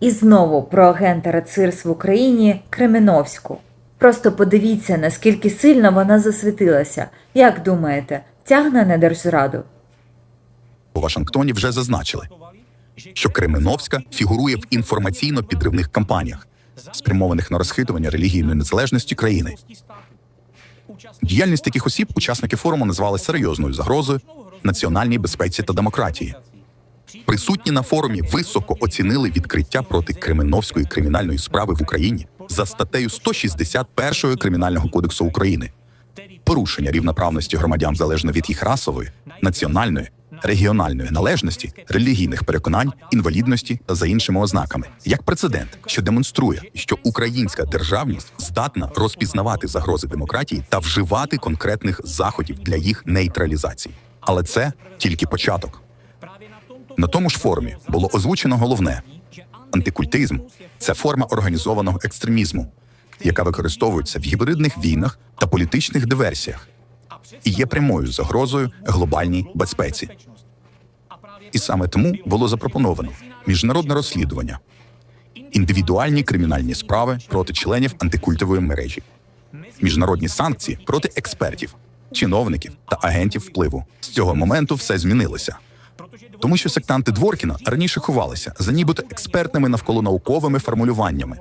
І знову про агента РАЦИРС в Україні Кременовську. Просто подивіться, наскільки сильно вона засвітилася. Як думаєте, тягне на держзраду? У Вашингтоні вже зазначили, що Кременовська фігурує в інформаційно-підривних кампаніях, спрямованих на розхитування релігійної незалежності країни. Діяльність таких осіб учасники форуму назвали серйозною загрозою національній безпеці та демократії. Присутні на форумі високо оцінили відкриття проти Кременовської кримінальної справи в Україні за статтею 161 Кримінального кодексу України порушення рівноправності громадян залежно від їх расової, національної, регіональної належності, релігійних переконань, інвалідності та за іншими ознаками, як прецедент, що демонструє, що українська державність здатна розпізнавати загрози демократії та вживати конкретних заходів для їх нейтралізації. Але це тільки початок. На тому ж форумі було озвучено головне: антикультизм це форма організованого екстремізму, яка використовується в гібридних війнах та політичних диверсіях, і є прямою загрозою глобальній безпеці. І саме тому було запропоновано міжнародне розслідування, індивідуальні кримінальні справи проти членів антикультової мережі, міжнародні санкції проти експертів, чиновників та агентів впливу. З цього моменту все змінилося. Тому що сектанти Дворкіна раніше ховалися за нібито експертними навколонауковими формулюваннями,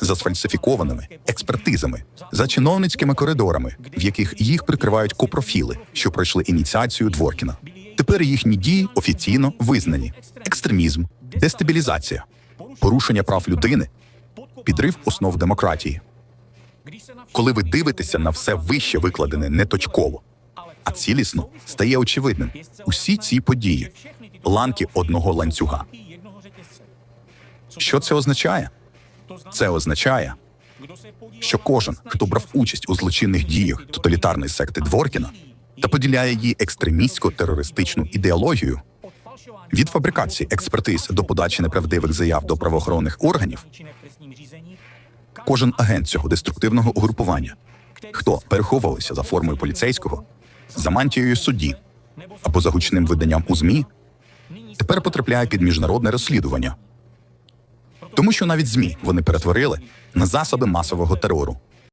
за сфальсифікованими експертизами, за чиновницькими коридорами, в яких їх прикривають копрофіли, що пройшли ініціацію Дворкіна. Тепер їхні дії офіційно визнані: екстремізм, дестабілізація, порушення прав людини, підрив основ демократії. Коли ви дивитеся на все вище викладене не точково, а цілісно стає очевидним усі ці події ланки одного ланцюга. Що це означає? Це означає, що кожен, хто брав участь у злочинних діях тоталітарної секти Дворкіна та поділяє її екстремістсько-терористичну ідеологію, від фабрикації експертиз до подачі неправдивих заяв до правоохоронних органів, кожен агент цього деструктивного угрупування, хто переховувався за формою поліцейського, за мантією судді або за гучним виданням у ЗМІ, тепер потрапляє під міжнародне розслідування. Тому що навіть ЗМІ вони перетворили на засоби масового терору.